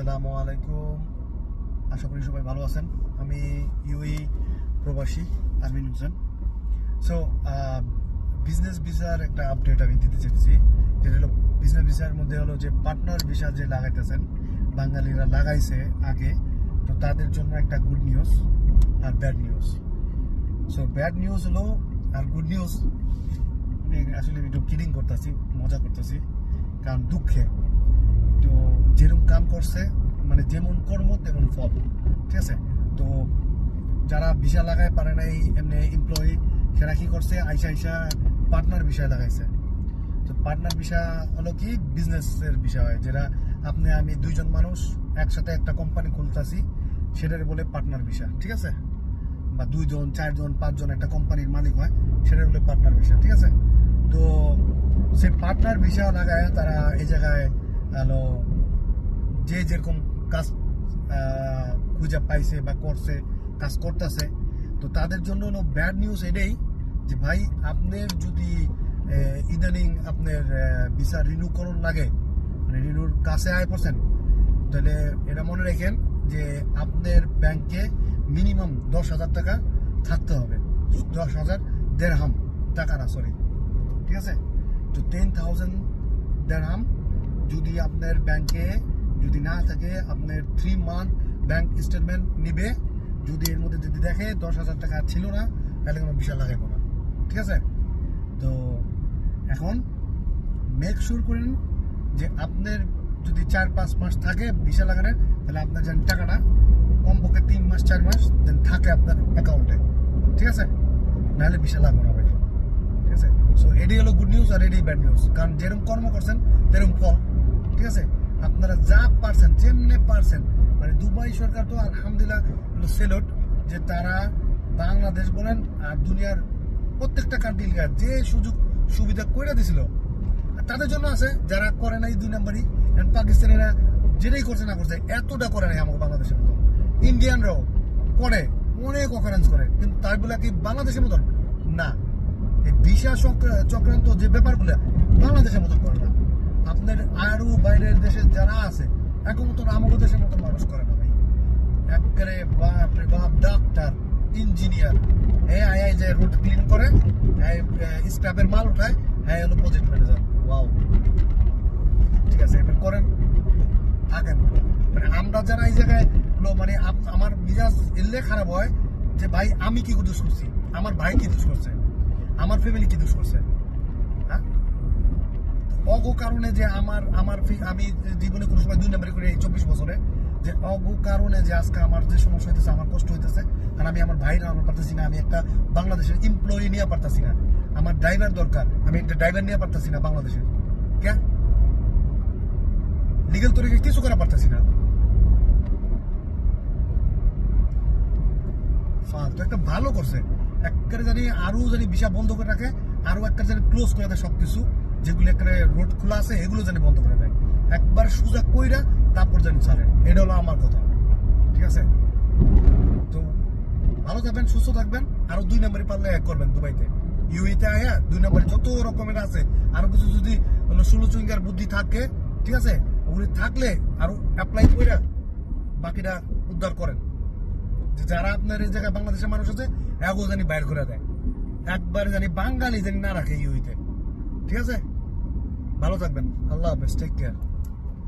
আসসালামু আলাইকুম। আশা করি সবাই ভালো আছেন। আমি ইউই প্রবাসী আমিন হোসেন। সো বিজনেস ভিসার একটা আপডেট আমি দিতে চাইছি যেটা হলো বিজনেস ভিসার মধ্যে হলো যে পার্টনার ভিসা যে লাগাইতেছেন, বাঙালিরা লাগাইছে আগে, তো তাদের জন্য একটা গুড নিউজ আর bad news so bad news হলো আর গুড নিউজ আসলে আমি একটু কিডিং করতেছি, মজা করতেছি, কারণ দুঃখে। তো কাম করছে মানে যেমন কর্ম, তেমন ফল। ঠিক আছে? তো যারা ভিসা লাগায় পারে নাই, এমনি এমপ্লয়ি সেরা কি করছে? আইসা আইসা পার্টনার বিষয় লাগাইছে। তো পার্টনার বিষয় হলো কি? বিজনেসের বিষয় হয়, যেটা আপনি, আমি দুইজন মানুষ, একসাথে একটা কোম্পানি খুলতেছি সেটার বলে পার্টনার বিষয় ঠিক আছে? বা দুইজন, চারজন, পাঁচজন একটা কোম্পানির মালিক হয় সেটার বলে পার্টনার বিষয় ঠিক আছে? তো সেই পার্টনার ভিসা লাগায় তারা এই জায়গায় হলো যে যেরকম কাজ খুঁজে পাইছে বা করছে, কাজ করতেছে, তো তাদের জন্য ব্যাড নিউজ এটাই যে ভাই, আপনার যদি ইদানিং আপনার ভিসা রিনিউ করুন লাগে মানে রিনিউর কাছে আয় পড়ছেন তাহলে এটা মনে রাখেন যে আপনার ব্যাংকে মিনিমাম দশ হাজার টাকা থাকতে হবে, দশ হাজার দেড়হাম টাকা না সরি ঠিক আছে? তো টেন থাউজেন্ড দেড়হাম যদি আপনার ব্যাংকে যদি না থাকে, আপনার থ্রি মান্থ ব্যাংক স্টেটমেন্ট নিবে। যদি এর মধ্যে যদি দেখে দশ হাজার টাকা ছিল না, তাহলে কোনো বিশাল লাগাইব না। ঠিক আছে? তো এখন মেক শিওর করেন যে আপনার যদি চার পাঁচ মাস থাকে ভিসা লাগানোর তাহলে আপনার যেন টাকাটা কমপক্ষে তিন মাস, চার মাস যেন থাকে আপনার অ্যাকাউন্টে ঠিক আছে? নাহলে ভিসা লাগবে না ভাই ঠিক আছে? সো এডি হলো গুড নিউজ আর এডি ব্যাড নিউজ কারণ যেরকম কর্ম করছেন, তেরকম ফল। ঠিক আছে? আপনারা যা পারছেন, যেমনে পারছেন। মানে দুবাই সরকার তো আলহামদুলিল্লাহ সেলট, যে তারা বাংলাদেশ বলেন আর দুনিয়ার প্রত্যেকটা কান্ট্রি যে সুযোগ সুবিধা করে দিছিল। তাদের জন্য আছে, যারা করে নাই দুই নাম্বারই পাকিস্তানিরা যেটাই করছে না করছে, এতটা করে নাই আমাকে বাংলাদেশের মতো ইন্ডিয়ানরাও করে, অনেক অকারেন্স করে, কিন্তু তাই বলে কি বাংলাদেশের মতন? না। এই ভিসা চক্রান্ত যে ব্যাপারগুলো বাংলাদেশের মতন করে না। আপনার আরও বাইরের দেশে যারা আছে এখন মতন আমাদের দেশের মতন মানুষ করে না ভাই। একবারে রে বাপ, ডাক্তার, ইঞ্জিনিয়ার হ্যাঁ আয় আয় যে রোড ক্লিন করে স্ক্র্যাপের মাল উঠায় হ্যাঁ হলো প্রজেক্ট ম্যানেজার ওয়াও ঠিক আছে, এবার করেন। থাকেন। মানে আমরা যারা এই জায়গায় মানে আমার মিজাজ এলে খারাপ হয় যে, ভাই, আমি কি দোষ করছি? আমার ভাই কি দোষ করছে? আমার ফ্যামিলি কি দোষ করছে? অগ কারণে যে আমার আমার আমি জীবনে কোনো সময় দুই নম্বরে করে এই চব্বিশ বছরে, যে অগ কারণে যে আজকে আমার যে সমস্যা হইতেছে, আমার কষ্ট হইতেছে কারণ আমি আমার ভাইরা আমার পারতেছি না, আমি একটা বাংলাদেশের এমপ্লয়ি নিয়ে পারতেছি না, আমার ড্রাইভার দরকার, আমি একটা ড্রাইভার নিয়ে পারতেছি না বাংলাদেশের। কে লিগেল তরিকে কিছু করা পারতেছি না। ফাল তো একটা ভালো করছে। একবারে জানি আরও জানি ভিসা বন্ধ করে রাখে আরও একটা জানি ক্লোজ করে দেয় সবকিছু। যেগুলো একবারে রোড খোলা আছে, এগুলো জানি বন্ধ করে দেয়। একবার সুযোগ কইরা তারপর জানি ছাড়ে। এটা হলো আমার কথা। ঠিক আছে? তো ভালো থাকবেন, সুস্থ থাকবেন, আরও দুই নম্বরই পারলে এক করবেন দুবাইতে। ইউইতে আয়া, দুই নম্বরে যত রকমের আছে, আরও কিছু যদি ষোলো চুইঙ্গার বুদ্ধি থাকে, ঠিক আছে? ওগুলি থাকলে আরও অ্যাপ্লাই করে বাকিটা উদ্ধার করেন। যে যারা আপনার এই জায়গায় বাংলাদেশের মানুষ আছে, এগো জানি বাইর করে দেয়। একবার জানি বাঙালি জানি না রাখে ইউইতে ঠিক আছে? ভালো থাকবেন। আল্লাহ হাফেজ টেক কেয়ার